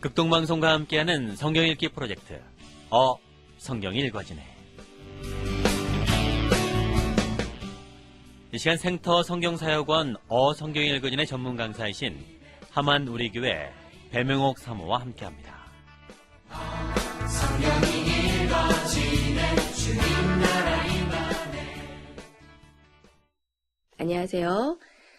극동방송과 함께하는 성경 읽기 프로젝트 어 성경이 읽어지네 이 시간 생터 성경사역원 어 성경이 읽어지네 전문 강사이신 하만 우리교회 배명옥 사모와 함께합니다. 안녕하세요.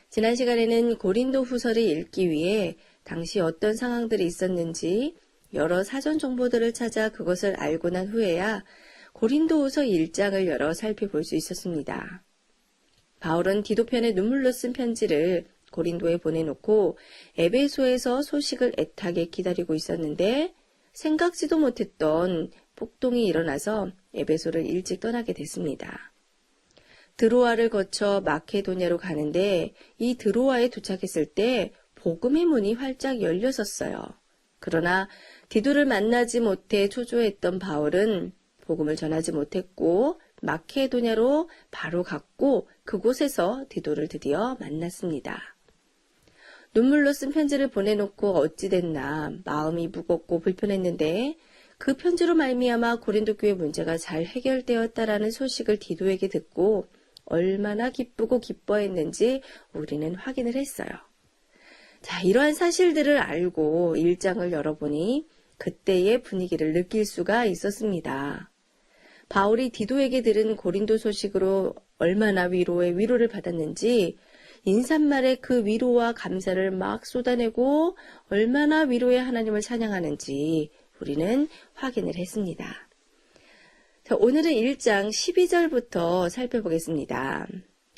지난 시간에는 고린도 후서를 읽기 위해 당시 어떤 상황들이 있었는지 여러 사전 정보들을 찾아 그것을 알고 난 후에야 고린도 후서 1장을 열어 살펴볼 수 있었습니다. 바울은 디도편에 눈물로 쓴 편지를 고린도에 보내놓고 에베소에서 소식을 애타게 기다리고 있었는데 생각지도 못했던 폭동이 일어나서 에베소를 일찍 떠나게 됐습니다. 드로아를 거쳐 마케도냐로 가는데 이 드로아에 도착했을 때 복음의 문이 활짝 열렸었어요. 그러나 디도를 만나지 못해 초조했던 바울은 복음을 전하지 못했고 마케도냐로 바로 갔고 그곳에서 디도를 드디어 만났습니다. 눈물로 쓴 편지를 보내놓고 어찌 됐나 마음이 무겁고 불편했는데 그 편지로 말미암아 고린도 교회 문제가 잘 해결되었다라는 소식을 디도에게 듣고 얼마나 기쁘고 기뻐했는지 우리는 확인을 했어요. 자, 이러한 사실들을 알고 일장을 열어보니 그때의 분위기를 느낄 수가 있었습니다. 바울이 디도에게 들은 고린도 소식으로 얼마나 위로의 위로를 받았는지 인사말에 그 위로와 감사를 막 쏟아내고 얼마나 위로의 하나님을 찬양하는지 우리는 확인을 했습니다. 자, 오늘은 1장 12절부터 살펴보겠습니다.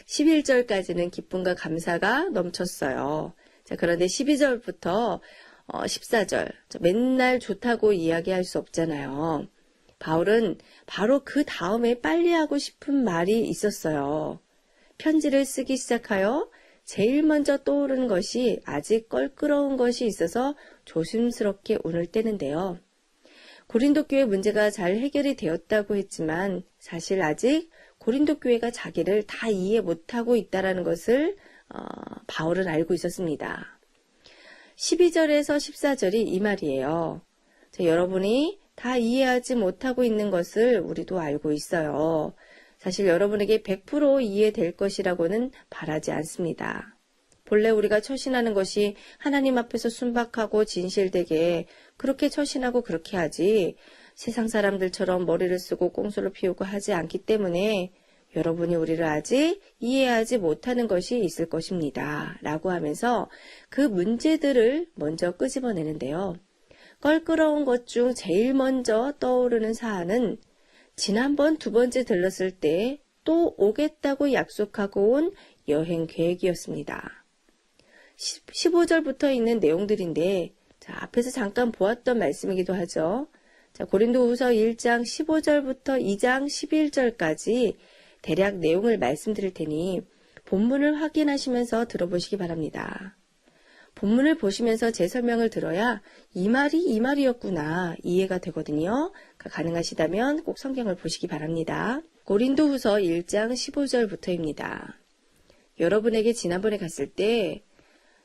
11절까지는 기쁨과 감사가 넘쳤어요. 자, 그런데 12절부터 어, 14절, 맨날 좋다고 이야기할 수 없잖아요. 바울은 바로 그 다음에 빨리 하고 싶은 말이 있었어요. 편지를 쓰기 시작하여 제일 먼저 떠오르는 것이 아직 껄끄러운 것이 있어서 조심스럽게 운을 떼는데요. 고린도 교회 문제가 잘 해결이 되었다고 했지만 사실 아직 고린도 교회가 자기를 다 이해 못하고 있다라는 것을 어, 바울은 알고 있었습니다. 12절에서 14절이 이 말이에요. 자, 여러분이 다 이해하지 못하고 있는 것을 우리도 알고 있어요. 사실 여러분에게 100% 이해될 것이라고는 바라지 않습니다. 본래 우리가 처신하는 것이 하나님 앞에서 순박하고 진실되게 그렇게 처신하고 그렇게 하지 세상 사람들처럼 머리를 쓰고 꽁수를 피우고 하지 않기 때문에 여러분이 우리를 아직 이해하지 못하는 것이 있을 것입니다. 라고 하면서 그 문제들을 먼저 끄집어내는데요. 껄끄러운 것 중 제일 먼저 떠오르는 사안은 지난번 두 번째 들렀을 때 또 오겠다고 약속하고 온 여행 계획이었습니다. 15절부터 있는 내용들인데 자, 앞에서 잠깐 보았던 말씀이기도 하죠. 자, 고린도후서 1장 15절부터 2장 11절까지 대략 내용을 말씀드릴 테니 본문을 확인하시면서 들어보시기 바랍니다. 본문을 보시면서 제 설명을 들어야 이 말이 이 말이었구나 이해가 되거든요. 그러니까 가능하시다면 꼭 성경을 보시기 바랍니다. 고린도 후서 1장 15절부터입니다. 여러분에게 지난번에 갔을 때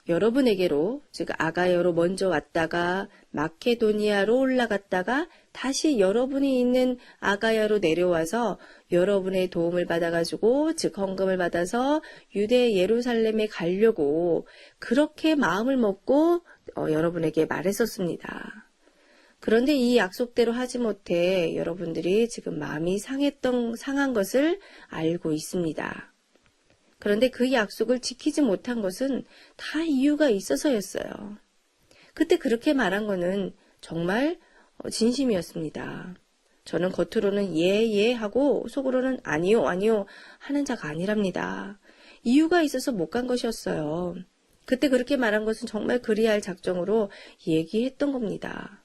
여러분에게로 즉 아가여로 먼저 왔다가 마케도니아로 올라갔다가 다시 여러분이 있는 아가야로 내려와서 여러분의 도움을 받아가지고 즉 헌금을 받아서 유대 예루살렘에 가려고 그렇게 마음을 먹고 어, 여러분에게 말했었습니다. 그런데 이 약속대로 하지 못해 여러분들이 지금 마음이 상했던 상한 것을 알고 있습니다. 그런데 그 약속을 지키지 못한 것은 다 이유가 있어서였어요. 그때 그렇게 말한 거는 정말 진심이었습니다. 저는 겉으로는 예, 예 하고 속으로는 아니요, 아니요 하는 자가 아니랍니다. 이유가 있어서 못 간 것이었어요. 그때 그렇게 말한 것은 정말 그리할 작정으로 얘기했던 겁니다.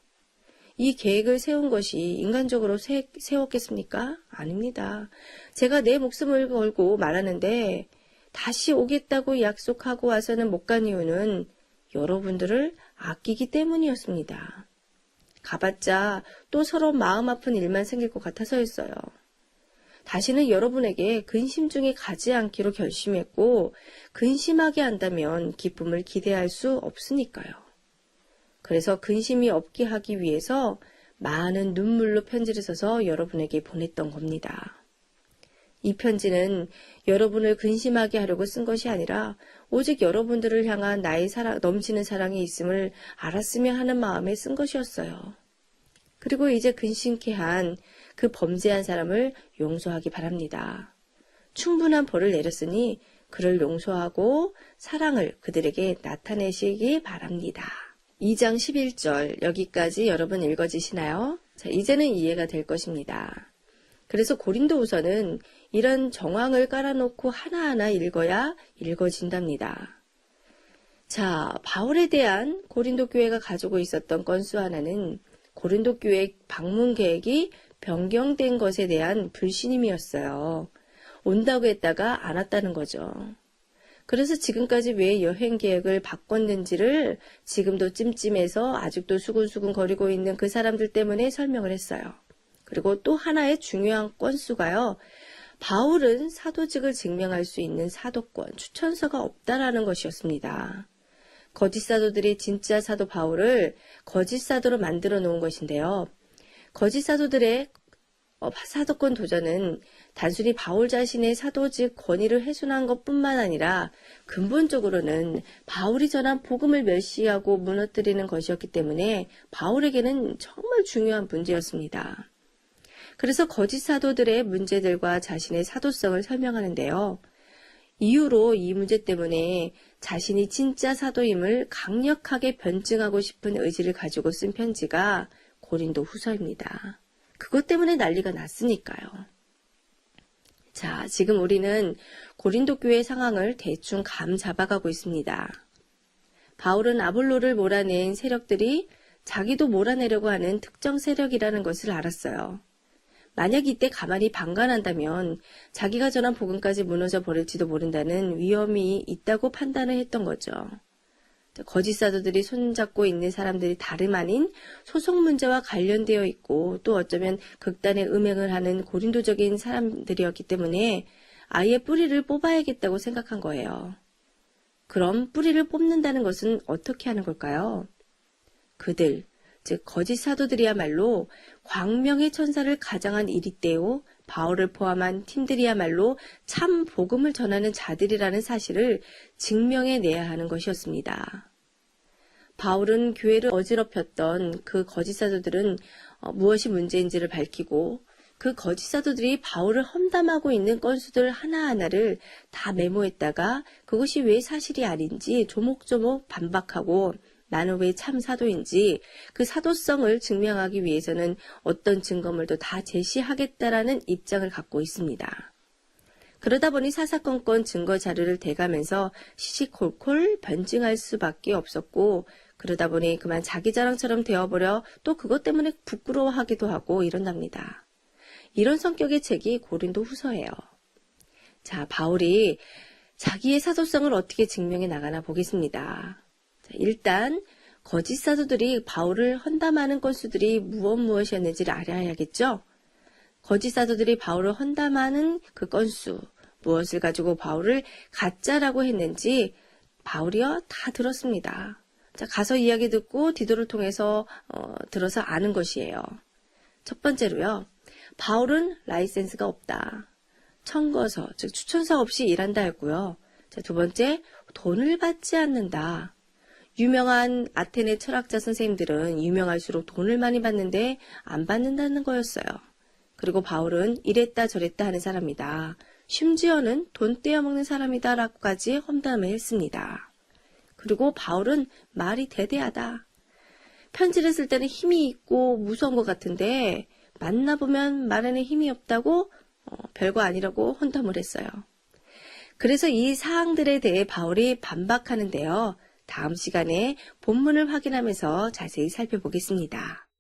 이 계획을 세운 것이 인간적으로 세, 세웠겠습니까? 아닙니다. 제가 내 목숨을 걸고 말하는데 다시 오겠다고 약속하고 와서는 못 간 이유는 여러분들을 아끼기 때문이었습니다. 가봤자 또 서로 마음 아픈 일만 생길 것 같아서였어요. 다시는 여러분에게 근심 중에 가지 않기로 결심했고, 근심하게 한다면 기쁨을 기대할 수 없으니까요. 그래서 근심이 없게 하기 위해서 많은 눈물로 편지를 써서 여러분에게 보냈던 겁니다. 이 편지는 여러분을 근심하게 하려고 쓴 것이 아니라 오직 여러분들을 향한 나의 사랑, 넘치는 사랑이 있음을 알았으면 하는 마음에 쓴 것이었어요. 그리고 이제 근심케 한 그 범죄한 사람을 용서하기 바랍니다. 충분한 벌을 내렸으니 그를 용서하고 사랑을 그들에게 나타내시기 바랍니다. 2장 11절 여기까지 여러분 읽어지시나요? 자, 이제는 이해가 될 것입니다. 그래서 고린도후서는 이런 정황을 깔아놓고 하나하나 읽어야 읽어진답니다. 자, 바울에 대한 고린도 교회가 가지고 있었던 건수 하나는 고린도 교회 방문 계획이 변경된 것에 대한 불신임이었어요. 온다고 했다가 안 왔다는 거죠. 그래서 지금까지 왜 여행 계획을 바꿨는지를 지금도 찜찜해서 아직도 수근수근 거리고 있는 그 사람들 때문에 설명을 했어요. 그리고 또 하나의 중요한 건수가요. 바울은 사도직을 증명할 수 있는 사도권, 추천서가 없다라는 것이었습니다. 거짓 사도들이 진짜 사도 바울을 거짓 사도로 만들어 놓은 것인데요. 거짓 사도들의 어, 사도권 도전은 단순히 바울 자신의 사도직 권위를 훼손한 것뿐만 아니라 근본적으로는 바울이 전한 복음을 멸시하고 무너뜨리는 것이었기 때문에 바울에게는 정말 중요한 문제였습니다. 그래서 거짓 사도들의 문제들과 자신의 사도성을 설명하는데요. 이유로 이 문제 때문에 자신이 진짜 사도임을 강력하게 변증하고 싶은 의지를 가지고 쓴 편지가 고린도 후서입니다. 그것 때문에 난리가 났으니까요. 자, 지금 우리는 고린도 교회 상황을 대충 감 잡아가고 있습니다. 바울은 아볼로를 몰아낸 세력들이 자기도 몰아내려고 하는 특정 세력이라는 것을 알았어요. 만약 이때 가만히 방관한다면 자기가 전한 복음까지 무너져 버릴지도 모른다는 위험이 있다고 판단을 했던 거죠. 거짓 사도들이 손잡고 있는 사람들이 다름 아닌 소송 문제와 관련되어 있고 또 어쩌면 극단의 음행을 하는 고린도적인 사람들이었기 때문에 아예 뿌리를 뽑아야겠다고 생각한 거예요. 그럼 뿌리를 뽑는다는 것은 어떻게 하는 걸까요? 그들, 즉 거짓 사도들이야말로 광명의 천사를 가장한 이리떼오 바울을 포함한 팀들이야말로 참 복음을 전하는 자들이라는 사실을 증명해 내야 하는 것이었습니다. 바울은 교회를 어지럽혔던 그 거짓 사도들은 어, 무엇이 문제인지를 밝히고 그 거짓 사도들이 바울을 험담하고 있는 건수들 하나하나를 다 메모했다가 그것이 왜 사실이 아닌지 조목조목 반박하고 나는 왜 참 사도인지 그 사도성을 증명하기 위해서는 어떤 증거물도 다 제시하겠다라는 입장을 갖고 있습니다. 그러다 보니 사사건건 증거 자료를 대가면서 시시콜콜 변증할 수밖에 없었고 그러다 보니 그만 자기 자랑처럼 되어버려 또 그것 때문에 부끄러워하기도 하고 이런답니다. 이런 성격의 책이 고린도 후서예요. 자, 바울이 자기의 사도성을 어떻게 증명해 나가나 보겠습니다. 자, 일단 거짓 사도들이 바울을 헌담하는 건수들이 무엇 무엇이었는지를 알아야겠죠? 거짓 사도들이 바울을 헌담하는 그 건수, 무엇을 가지고 바울을 가짜라고 했는지 바울이요 다 들었습니다. 자, 가서 이야기 듣고 디도를 통해서 어, 들어서 아는 것이에요. 첫 번째로요. 바울은 라이센스가 없다. 청거서, 즉 추천서 없이 일한다 했고요. 자, 두 번째, 돈을 받지 않는다. 유명한 아테네 철학자 선생님들은 유명할수록 돈을 많이 받는데 안 받는다는 거였어요. 그리고 바울은 이랬다 저랬다 하는 사람이다. 심지어는 돈 떼어먹는 사람이다 라고까지 험담을 했습니다. 그리고 바울은 말이 대대하다. 편지를 쓸 때는 힘이 있고 무서운 것 같은데 만나보면 말에는 힘이 없다고 어, 별거 아니라고 혼담을 했어요. 그래서 이 사항들에 대해 바울이 반박하는데요. 다음 시간에 본문을 확인하면서 자세히 살펴보겠습니다.